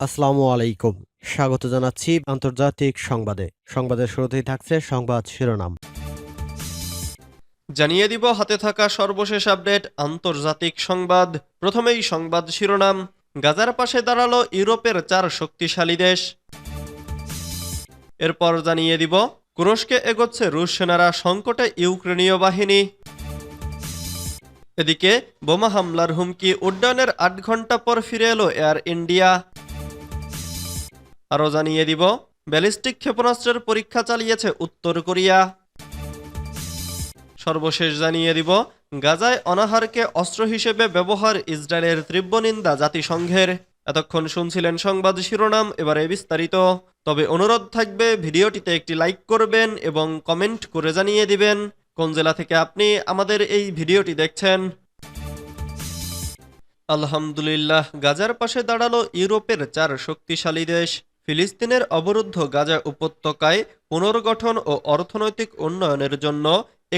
আসসালামু আলাইকুম। স্বাগত জানাচ্ছি আন্তর্জাতিক সংবাদে। সংবাদের শুরুতেই থাকছে সংবাদ শিরোনাম। জানিয়ে দিব, হাতে থাকা সর্বশেষ আপডেট, আন্তর্জাতিক সংবাদ। প্রথমেই সংবাদ শিরোনাম, গাজার পাশে দাঁড়াল ইউরোপের চার শক্তিশালী দেশ। এরপর জানিয়ে দিব তুরস্কে এগোচ্ছে রুশ সেনারা সংকটে ইউক্রেনীয় বাহিনী। এদিকে, বোমা হামলার হুমকি, উড্ডয়নের আট ঘণ্টা পর ফিরে এলো এয়ার ইন্ডিয়া। আরও জানিয়ে দিব, ব্যালিস্টিক ক্ষেপণাস্ত্রের পরীক্ষা চালিয়েছে উত্তর কোরিয়া। সর্বশেষ জানিয়ে দিব, গাজায় অনাহারকে অস্ত্র হিসেবে ব্যবহার ইসরায়েলের তীব্র নিন্দা জাতিসংঘের। এতক্ষণ শুনছিলেন সংবাদ শিরোনাম, এবারে বিস্তারিত। তবে অনুরোধ থাকবে, ভিডিওটিতে একটি লাইক করবেন এবং কমেন্ট করে জানিয়ে দিবেন, কোন জেলা থেকে আপনি আমাদের এই ভিডিওটি দেখছেন। আলহামদুলিল্লাহ, গাজার পাশে দাঁড়াল ইউরোপের চার শক্তিশালী দেশ। ফিলিস্তিনের অবরুদ্ধ গাজা উপত্যকায় পুনর্গঠন ও অর্থনৈতিক উন্নয়নের জন্য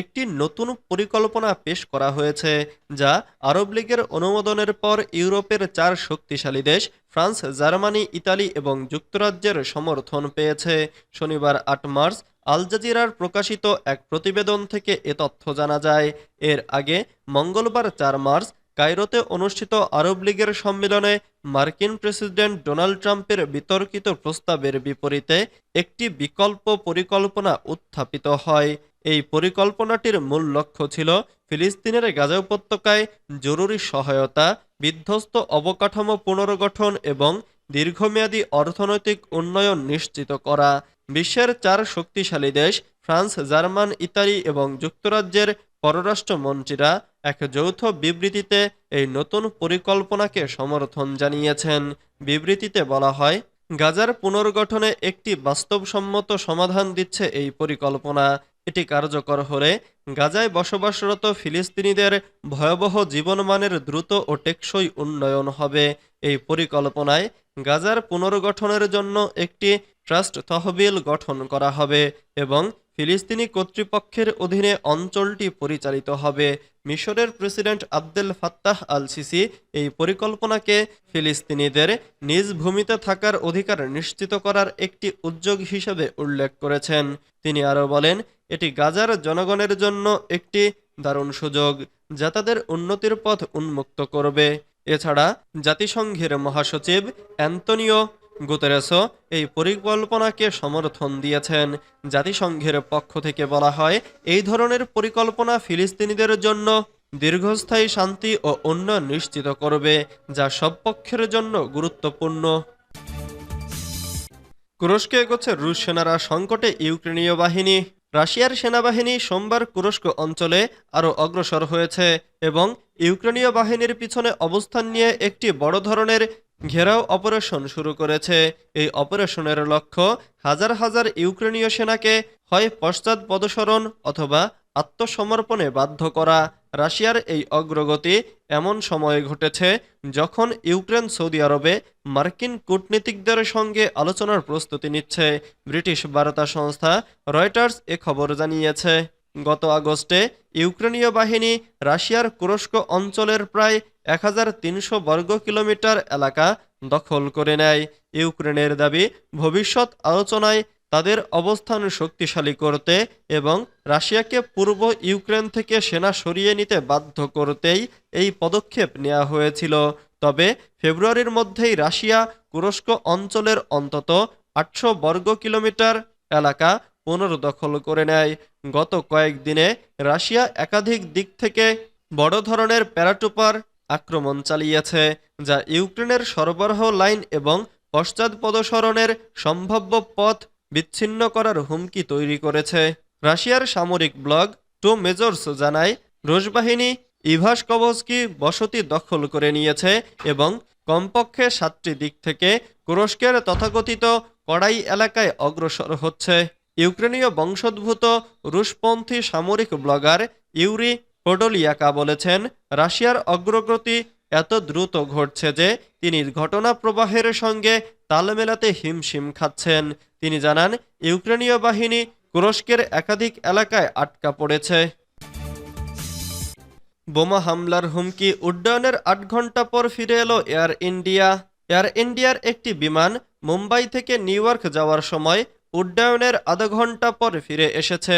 একটি নতুন পরিকল্পনা পেশ করা হয়েছে, যা আরব লীগের অনুমোদনের পর ইউরোপের চার শক্তিশালী দেশ, ফ্রান্স, জার্মানি, ইতালি এবং যুক্তরাজ্যের সমর্থন পেয়েছে। শনিবার আট মার্চ আল জাজিরার প্রকাশিত এক প্রতিবেদন থেকে এ তথ্য জানা যায়। এর আগে মঙ্গলবার চার মার্চ কায়রোতে অনুষ্ঠিত আরব লীগের সম্মেলনে মার্কিন প্রেসিডেন্ট ডোনাল্ড ট্রাম্পের বিতর্কিত প্রস্তাবের বিপরীতে একটি বিকল্প পরিকল্পনা উত্থাপিত হয়। এই পরিকল্পনাটির মূল লক্ষ্য ছিল ফিলিস্তিনের গাজা উপত্যকায় জরুরি সহায়তা, বিধ্বস্ত অবকাঠামো পুনর্গঠন এবং দীর্ঘমেয়াদী অর্থনৈতিক উন্নয়ন নিশ্চিত করা। বিশ্বের চার শক্তিশালী দেশ, ফ্রান্স, জার্মান, ইতালি এবং যুক্তরাজ্যের পররাষ্ট্রমন্ত্রীরা এক যৌথ বিবৃতিতে এই নতুন পরিকল্পনাকে সমর্থন জানিয়েছেন। বিবৃতিতে বলা হয়, গাজার পুনর্গঠনে একটি বাস্তবসম্মত সমাধান দিচ্ছে এই পরিকল্পনা। এটি কার্যকর হলে গাজায় বসবাসরত ফিলিস্তিনিদের ভয়াবহ জীবনমানের দ্রুত ও টেকসই উন্নয়ন হবে। এই পরিকল্পনায় গাজার পুনর্গঠনের জন্য একটি ট্রাস্ট তহবিল গঠন করা হবে এবং ফিলিস্তিনি কর্তৃপক্ষের অধীনে অঞ্চলটি পরিচালিত হবে। মিশরের president Abdel Fattah al Sisi এই পরিকল্পনাকে ফিলিস্তিনিদের নিজ ভূমিতে থাকার অধিকার নিশ্চিত করার একটি উদ্যোগ হিসেবে উল্লেখ করেছেন। তিনি আরও বলেন, এটি গাজার জনগণের জন্য একটি দারুণ সুযোগ যা তাদের উন্নতির পথ উন্মুক্ত করবে। এছাড়া জাতিসংঘের মহাসচিব অ্যান্তনিও গুতেরেসও এই পরিকল্পনাকে সমর্থন দিয়েছেন। জাতিসংঘের পক্ষ থেকে বলা হয়, এই ধরনের পরিকল্পনা ফিলিস্তিনিদের জন্য দীর্ঘস্থায়ী শান্তি ও উন্নয়ন নিশ্চিত করবে, যা সব পক্ষের জন্য গুরুত্বপূর্ণ। কুরস্কে এগোচ্ছে রুশ সেনারা সংকটে ইউক্রেনীয় বাহিনী। রাশিয়ার সেনাবাহিনী সোমবার কুরস্ক অঞ্চলে আরও অগ্রসর হয়েছে এবং ইউক্রেনীয় বাহিনীর পিছনে অবস্থান নিয়ে একটি বড় ধরনের ঘেরাও অপারেশন শুরু করেছে। এই অপারেশনের লক্ষ্য হাজার হাজার ইউক্রেনীয় সেনাকে হয় পশ্চাৎ পদসরণ অথবা আত্মসমর্পণে বাধ্য করা। রাশিয়ার এই অগ্রগতি এমন সময়ে ঘটেছে যখন ইউক্রেন সৌদি আরবে মার্কিন কূটনীতিকদের সঙ্গে আলোচনার প্রস্তুতি নিচ্ছে। ব্রিটিশ বার্তা সংস্থা রয়টার্স এ খবর জানিয়েছে। গত আগস্টে ইউক্রেনীয় বাহিনী রাশিয়ার কুরস্ক অঞ্চলের প্রায় এক হাজার তিনশো বর্গ কিলোমিটার এলাকা দখল করে নেয়। ইউক্রেনের দাবি, ভবিষ্যৎ আলোচনায় তাদের অবস্থান শক্তিশালী করতে এবং রাশিয়াকে পূর্ব ইউক্রেন থেকে সেনা সরিয়ে নিতে বাধ্য করতেই এই পদক্ষেপ নেওয়া হয়েছিল। তবে ফেব্রুয়ারির মধ্যেই রাশিয়া তুরস্ক অঞ্চলের অন্তত আটশো বর্গ কিলোমিটার এলাকা পুনর্দখল করে নেয়। গত কয়েকদিনে রাশিয়া একাধিক দিক থেকে বড় ধরনের প্যারাটুপার আক্রমণ চালিয়েছে, যা ইউক্রেনের সরবরাহ লাইন এবং পশ্চাৎপদসরণের সম্ভাব্য পথ বিচ্ছিন্ন করার হুমকি তৈরি করেছে। রাশিয়ার সামরিক ব্লগ টু মেজর্স জানায়, রুশ বাহিনী ইভাস কভস্কি বসতি দখল করে নিয়েছে এবং কমপক্ষে সাতটি দিক থেকে কুরস্কের তথাকথিত কড়াই এলাকায় অগ্রসর হচ্ছে। ইউক্রেনীয় বংশোদ্ভূত রুশপন্থী সামরিক ব্লগার ইউরি পোডোলিয়াকা বলেছেন, রাশিয়ার অগ্রগতি এত দ্রুত ঘটছে যে তিনি ঘটনা প্রবাহের সঙ্গে তাল মেলাতে হিমশিম খাচ্ছেন। তিনি জানান, ইউক্রেনীয় বাহিনী তুরস্কের একাধিক এলাকায় আটকা পড়েছে। বোমা হামলার হুমকি উড্ডয়নের আট ঘণ্টা পর ফিরে এলো এয়ার ইন্ডিয়া। এয়ার ইন্ডিয়ার একটি বিমান মুম্বাই থেকে নিউ যাওয়ার সময় উড্ডয়নের আধা ঘণ্টা পর ফিরে এসেছে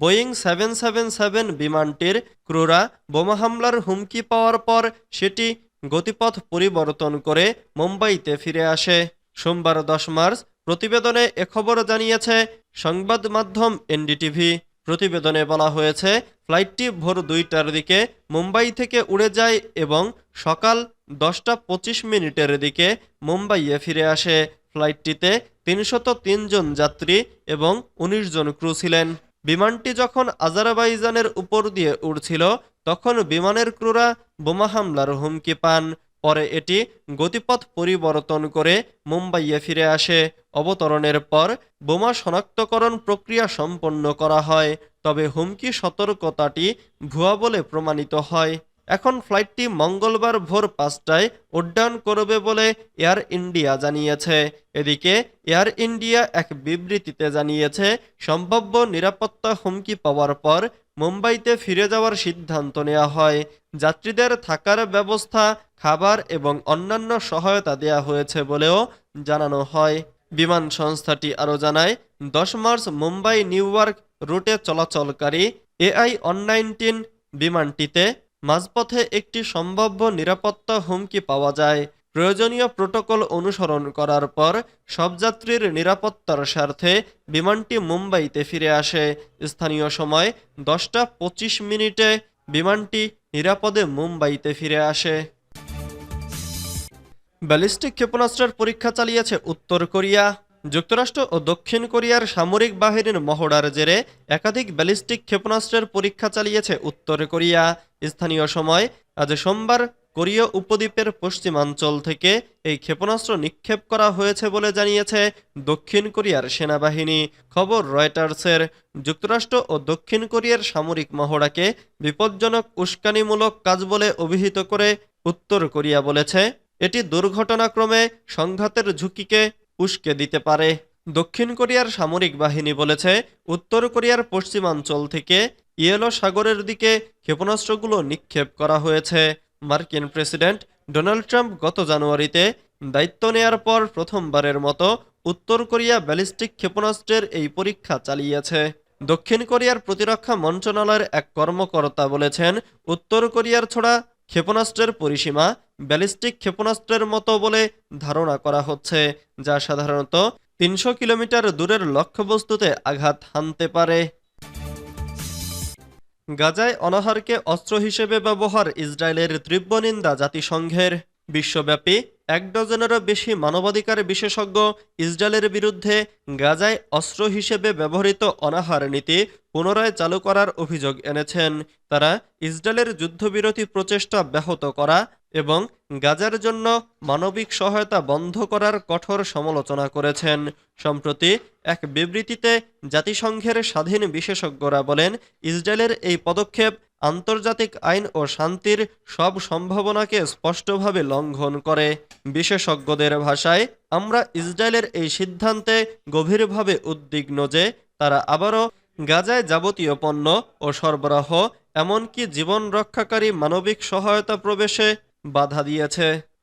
বোয়িং সেভেন সেভেন সেভেন বিমানটির ক্রুরা বোমা হামলার হুমকি পাওয়ার পর সেটি গতিপথ পরিবর্তন করে মুম্বাইতে ফিরে আসে। সোমবার দশ মার্চ প্রতিবেদনে খবর জানিয়েছে সংবাদ মাধ্যম এনডিটিভি। প্রতিবেদনে বলা হয়েছে, ফ্লাইটটি ভোর দুইটার দিকে মুম্বাই থেকে উড়ে যায় এবং সকাল দশটা পঁচিশ মিনিটের দিকে মুম্বাইয়ে ফিরে আসে। ফ্লাইটটিতে তিনশত জন যাত্রী এবং ১৯ জন ক্রু ছিলেন। বিমানটি যখন আজারবাইজানের উপর দিয়ে উড়ছিল, তখন বিমানের ক্রুরা বোমা হামলার হুমকি পান। পরে এটি গতিপথ পরিবর্তন করে মুম্বাইয়ে ফিরে আসে। অবতরণের পর বোমা শনাক্তকরণ প্রক্রিয়া সম্পন্ন করা হয়, তবে হুমকি সতর্কতাটি ভুয়া বলে প্রমাণিত হয়। এখন ফ্লাইটটি মঙ্গলবার ভোর পাঁচটায় উড্ডয়ন করবে বলে এয়ার ইন্ডিয়া জানিয়েছে। এদিকে এয়ার ইন্ডিয়া এক বিবৃতিতে জানিয়েছে, সম্ভাব্য নিরাপত্তা হুমকি পাওয়ার পর মুম্বাইতে ফিরে যাওয়ার সিদ্ধান্ত নেওয়া হয়। যাত্রীদের থাকার ব্যবস্থা, খাবার এবং অন্যান্য সহায়তা দেয়া হয়েছে বলেও জানানো হয়। বিমান সংস্থাটি আরও জানায়, দশ মার্চ মুম্বাই নিউ ইয়র্ক রুটে চলাচলকারী এআই অন নাইনটিন বিমানটিতে মাঝপথে একটি সম্ভাব্য নিরাপত্তা হুমকি পাওয়া যায়। প্রয়োজনীয় প্রোটোকল অনুসরণ করার পর সব যাত্রীর নিরাপত্তার স্বার্থে বিমানটি মুম্বাইতে ফিরে আসে। স্থানীয় সময় দশটা পঁচিশ মিনিটে বিমানটি নিরাপদে মুম্বাইতে ফিরে আসে। ব্যালিস্টিক ক্ষেপণাস্ত্রের পরীক্ষা চালিয়েছে উত্তর কোরিয়া। যুক্তরাষ্ট্র ও দক্ষিণ কোরিয়ার সামরিক বাহিনীর মহড়ার জেরে একাধিক ব্যালিস্টিক ক্ষেপণাস্ত্রের পরীক্ষা চালিয়েছে উত্তর কোরিয়া। স্থানীয় সময় আজ সোমবার কোরীয় উপদ্বীপের পশ্চিমাঞ্চল থেকে এই ক্ষেপণাস্ত্র নিক্ষেপ করা হয়েছে বলে জানিয়েছে দক্ষিণ কোরিয়ার সেনাবাহিনী। খবর রয়টার্সের। যুক্তরাষ্ট্র ও দক্ষিণ কোরিয়ার সামরিক মহড়াকে বিপজ্জনক উস্কানিমূলক কাজ বলে অভিহিত করে উত্তর কোরিয়া বলেছে, এটি দুর্ঘটনাক্রমে সংঘাতের ঝুঁকিকে উস্কে দিতে পারে। দক্ষিণ কোরিয়ার সামরিক বাহিনী বলেছে, উত্তর কোরিয়ার পশ্চিমাঞ্চল থেকে ইয়েলো সাগরের দিকে ক্ষেপণাস্ত্রগুলো নিক্ষেপ করা হয়েছে। মার্কিন প্রেসিডেন্ট ডোনাল্ড ট্রাম্প গত জানুয়ারিতে দায়িত্ব নেয়ার পর প্রথমবারের মতো উত্তর কোরিয়া ব্যালিস্টিক ক্ষেপণাস্ত্রের এই পরীক্ষা চালিয়েছে। দক্ষিণ কোরিয়ার প্রতিরক্ষা মন্ত্রণালয়ের এক কর্মকর্তা বলেছেন, উত্তর কোরিয়ার ছোড়া ক্ষেপণাস্ত্রের পরিসীমা ব্যালিস্টিক ক্ষেপণাস্ত্রের মতো বলে ধারণা করা হচ্ছে, যা সাধারণত তিনশো কিলোমিটার দূরের লক্ষ্যবস্তুতে আঘাত হানতে পারে। গাজায় অনাহারকে অস্ত্র হিসেবে ব্যবহার ইসরায়েলের তীব্র নিন্দা জাতিসংঘের। বিশ্বব্যাপী এক ডজনেরও বেশি মানবাধিকার বিশেষজ্ঞ ইসরায়েলের বিরুদ্ধে গাজায় অস্ত্র হিসেবে ব্যবহৃত অনাহার নীতি পুনরায় চালু করার অভিযোগ এনেছেন। তারা ইসরায়েলের যুদ্ধবিরতি প্রচেষ্টা ব্যাহত করা এবং গাজার জন্য মানবিক সহায়তা বন্ধ করার কঠোর সমালোচনা করেছেন। সম্প্রতি এক বিবৃতিতে জাতিসংঘের স্বাধীন বিশেষজ্ঞরা বলেন, ইসরায়েলের এই পদক্ষেপ আন্তর্জাতিক আইন ও শান্তির সব সম্ভাবনাকে স্পষ্টভাবে লঙ্ঘন করে। বিশেষজ্ঞদের ভাষায়, আমরা ইসরায়েলের এই সিদ্ধান্তে গভীরভাবে উদ্বিগ্ন যে তারা আবারও গাজায় যাবতীয় পণ্য ও সরবরাহ, এমনকি জীবন রক্ষাকারী মানবিক সহায়তা প্রবেশে বাধা দিয়েছে।